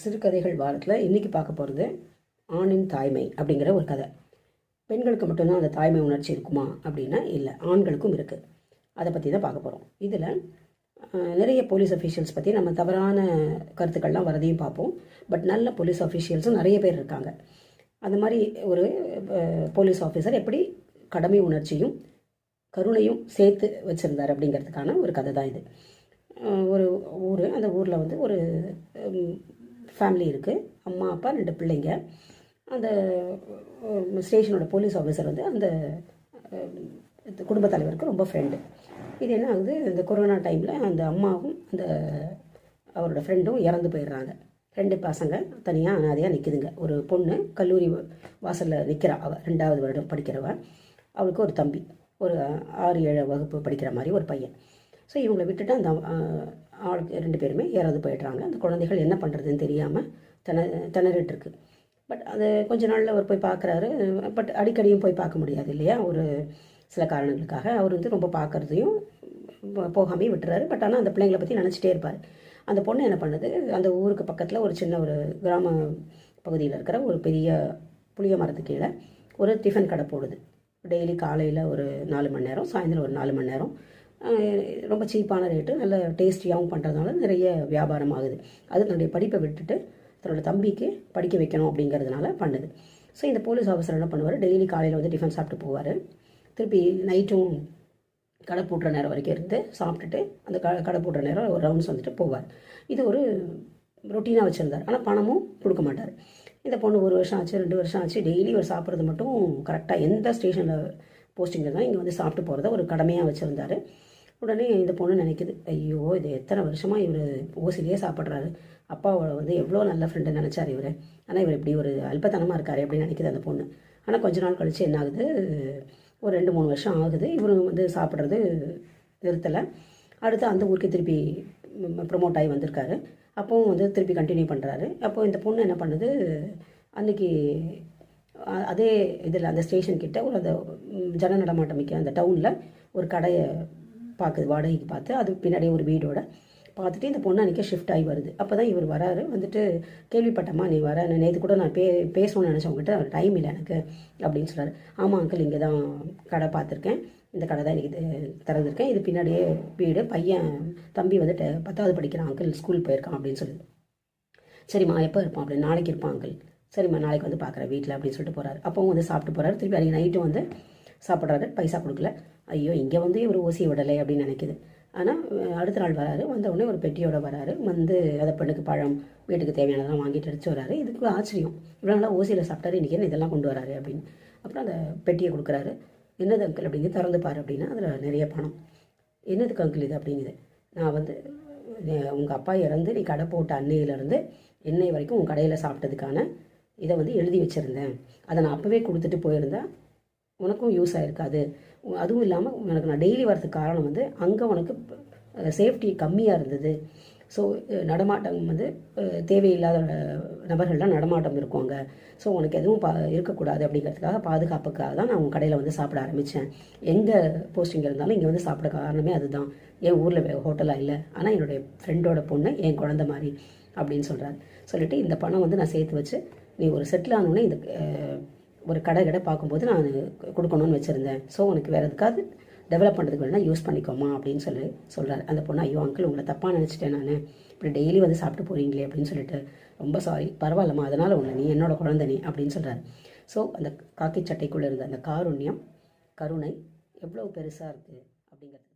சிறுகதைகள் வாரத்தில் இன்றைக்கி பார்க்க போகிறது ஆணின் தாய்மை அப்படிங்கிற ஒரு கதை. பெண்களுக்கு மட்டும்தான் அந்த தாய்மை உணர்ச்சி இருக்குமா அப்படின்னா இல்லை ஆண்களுக்கும் இருக்குது அதை பற்றி தான் பார்க்க போகிறோம் இதில் நிறைய போலீஸ் அஃபீஷியல்ஸ் பற்றி நம்ம தவறான கருத்துக்கள்லாம் வரதையும் பார்ப்போம். பட் நல்ல போலீஸ் அஃபீஷியல்ஸும் நிறைய பேர் இருக்காங்க. அந்த மாதிரி ஒரு போலீஸ் ஆஃபீஸர் எப்படி கடமை உணர்ச்சியும் கருணையும் சேர்த்து வச்சுருந்தார் அப்படிங்கிறதுக்கான ஒரு கதை தான் இது. ஒரு ஊர் அந்த ஊரில் வந்து ஒரு ஃபேமிலி இருக்குது அம்மா அப்பா ரெண்டு பிள்ளைங்க. அந்த ஸ்டேஷனோட போலீஸ் ஆஃபீஸர் வந்து அந்த குடும்பத் தலைவருக்கு ரொம்ப ஃப்ரெண்டு இது என்ன ஆகுது? இந்த கொரோனா டைமில் அந்த அம்மாவும் அந்த அவரோட ஃப்ரெண்டும் இறந்து போயிடுறாங்க. ரெண்டு பசங்க தனியாக அனாதையாக நிற்குதுங்க ஒரு பொண்ணு கல்லூரி வாசலில் நிற்கிறா அவள் ரெண்டாவது வருடம் படிக்கிறவ. அவளுக்கு ஒரு தம்பி. ஒரு ஆறு ஏழு வகுப்பு படிக்கிற மாதிரி ஒரு பையன். ஸோ இவங்களை விட்டுட்டு அந்த அஹ், ஆளுக்கு ரெண்டு பேருமே இறந்து போயிடுறாங்க. அந்த குழந்தைகள் என்ன பண்ணுறதுன்னு தெரியாமல் திண திணறிட்டுருக்கு. பட் அது கொஞ்ச நாளில் அவர் போய் பார்க்குறாரு பட் அடிக்கடியும் போய் பார்க்க முடியாது இல்லையா? ஒரு சில காரணங்களுக்காக அவர் வந்து ரொம்ப பார்க்குறதையும் போகாமே விட்டுறாரு. பட் ஆனால் அந்த பிள்ளைங்களை பற்றி நினச்சிட்டே இருப்பார். அந்த பொண்ணு என்ன பண்ணுது? அந்த ஊருக்கு பக்கத்தில் ஒரு சின்ன ஒரு கிராம பகுதியில் இருக்கிற ஒரு பெரிய புளிய மரத்துக்கு கீழே ஒரு டிஃபன் கடை போடுது. டெய்லி காலையில் ஒரு நாலு மணி நேரம் சாயந்தரம் ஒரு நாலு மணி நேரம். ரொம்ப சீப்பான ரேட்டு நல்ல டேஸ்டியாகவும் பண்ணுறதுனால நிறைய வியாபாரம் ஆகுது. அது தன்னுடைய படிப்பை விட்டுட்டு தன்னோட தம்பிக்கு படிக்க வைக்கணும் அப்படிங்கிறதுனால பண்ணுது. ஸோ இந்த போலீஸ் ஆஃபீஸர் என்ன பண்ணுவார்? டெய்லி காலையில் வந்து டிஃபன் சாப்பிட்டு போவார். திருப்பி நைட்டும் கடை பூட்டுற நேரம் வரைக்கும் இருந்து சாப்பிட்டுட்டு அந்த க கடை பூட்டுற நேரம் ஒரு ரவுண்ட்ஸ் வந்துட்டு போவார். இது ஒரு ரொட்டீனாக வச்சுருந்தார். ஆனால் பணமும் கொடுக்க மாட்டார். இந்த பொண்ணு ஒரு வருஷம் ஆச்சு ரெண்டு வருஷம் ஆச்சு டெய்லி ஒரு சாப்பிட்றது மட்டும் கரெக்டாக எந்த ஸ்டேஷனில் போஸ்டிங் இருந்தால் இங்கே வந்து சாப்பிட்டு போகிறத ஒரு கடமையாக வச்சுருந்தாரு. உடனே இந்த பொண்ணு நினைக்குது ஐயோ இது எத்தனை வருஷமாக இவர் ஓசிலேயே சாப்பிட்றாரு. அப்பாவோட வந்து எவ்வளோ நல்ல ஃப்ரெண்டு நினச்சார் இவர். ஆனால் இவர் இப்படி ஒரு அல்பத்தனமாக இருக்காரு அப்படின்னு நினைக்குது அந்த பொண்ணு. ஆனால் கொஞ்ச நாள் கழித்து என்ன ஆகுது? ஒரு ரெண்டு மூணு வருஷம் ஆகுது. இவரும் வந்து சாப்பிட்றது நிறுத்தலை. அடுத்து அந்த ஊருக்கு திருப்பி ப்ரொமோட் ஆகி வந்திருக்காரு. அப்போவும் வந்து திருப்பி கண்டினியூ பண்ணுறாரு அப்போது இந்த பொண்ணு என்ன பண்ணுது? அன்னைக்கு அதே இதில் அந்த ஸ்டேஷன் கிட்ட ஒரு அந்த ஜன நடமாட்டம் மிக்க அந்த டவுனில் ஒரு கடையை பார்க்குது வாடகைக்கு பார்த்து. அது பின்னாடி ஒரு வீடோட. பார்த்துட்டு இந்த பொண்ணு அன்றைக்கி ஷிஃப்ட் ஆகி வருது. அப்போ தான் இவர் வராரு. வந்துட்டு கேள்விப்பட்டம்மா நீ வர நேற்று கூட நான் பே பேசணும்னு நினச்சவங்ககிட்ட டைம் இல்லை எனக்கு அப்படின்னு சொல்கிறாரு ஆமாம் அங்கிள் இங்கே தான் கடை பார்த்துருக்கேன். இந்த கடை தான் இன்றைக்கி திறந்துருக்கேன். இது பின்னாடியே வீடு. பையன் தம்பி வந்துட்டு பத்தாவது படிக்கிறான். அங்கிள் ஸ்கூல் போயிருக்கான் அப்படின்னு சொல்லுது. சரிம்மா எப்போ இருப்பான்? அப்படி நாளைக்கு இருப்பான் அங்கிள் சரிம்மா நாளைக்கு வந்து பார்க்குறேன் வீட்டில் அப்படின்னு சொல்லிட்டு போகிறாரு அப்பவும் வந்து சாப்பிட்டு போகிறாரு திருப்பி அன்றைக்கி நைட்டும் வந்து சாப்பிட்றாரு. பைசா கொடுக்கல. ஐயோ இங்கே வந்து இவர் ஊசி விடலை அப்படின்னு நினைக்குது. ஆனால் அடுத்த நாள் வராரு. வந்தவுடனே ஒரு பெட்டியோட வராரு. வந்து அதை பெண்ணுக்கு பழம் வீட்டுக்கு தேவையானதெல்லாம் வாங்கிட்டு அடிச்சு வராரு. இதுக்கு ஆச்சரியம். இவ்வளோ நாளாக ஓசியில் சாப்பிட்டாரு. இன்றைக்கி என்ன இதெல்லாம் கொண்டு வராரு அப்படின்னு. அப்புறம் அந்த பெட்டியை கொடுக்குறாரு. என்னது அங்கிள் அப்படிங்க திறந்து பாரு அப்படின்னா அதில் நிறைய பணம். என்னதுக்கு அங்கிள் இது அப்படிங்குது. நான் வந்து உங்கள் அப்பா இறந்து நீ கடை போட்ட அன்னையிலேருந்து என்னை வரைக்கும் உன் கடையில் சாப்பிட்டதுக்கான இதை வந்து எழுதி வச்சுருந்தேன். அதை நான் அப்போவே கொடுத்துட்டு போயிருந்தேன் உனக்கும் யூஸ் ஆயிருக்காது. அதுவும் இல்லாமல் உனக்கு நான் டெய்லி வரதுக்கு காரணம் வந்து அங்கே உனக்கு சேஃப்டி கம்மியாக இருந்தது. ஸோ நடமாட்டம் வந்து தேவையில்லாத நபர்கள்லாம் நடமாட்டம் இருக்கும் அங்கே ஸோ உனக்கு எதுவும் பா இருக்கக்கூடாது அப்படிங்கிறதுக்காக பாதுகாப்புக்காக தான் நான் உங்கள் கடையில் வந்து சாப்பிட ஆரம்பித்தேன் எங்கே போஸ்டிங் இருந்தாலும் இங்கே வந்து சாப்பிட காரணமே அதுதான். என் ஊரில் ஹோட்டலாக இல்லை. ஆனால் என்னுடைய ஃப்ரெண்டோட பொண்ணு என் குழந்த மாதிரி அப்படின்னு சொல்கிறாரு சொல்லிவிட்டு இந்த பணம் வந்து நான் சேர்த்து வச்சு நீ ஒரு செட்டில் ஆனோடனே இந்த ஒரு கடை கடை பார்க்கும்போது நான் கொடுக்கணும்னு வச்சுருந்தேன். ஸோ உனக்கு வேறு எதுக்காவது டெவலப் பண்ணுறதுக்கு வேணால் யூஸ் பண்ணிக்கோமா அப்படின்னு சொல்லி சொல்கிறார் அந்த பொண்ணு ஐயோ அங்கிள் உங்களை தப்பாக நினச்சிட்டேன் நான். இப்படி டெய்லி வந்து சாப்பிட்டு போகிறீங்களே அப்படின்னு சொல்லிட்டு ரொம்ப சாரி பரவாயில்லம்மா. அதனால் ஒன்று நீ என்னோட குழந்தை நீ அப்படின்னு சொல்கிறார் ஸோ அந்த காக்கி சட்டைக்குள்ளே இருந்த அந்த காருண்யம் கருணை எவ்வளோ பெருசாக இருக்குது அப்படிங்கிறது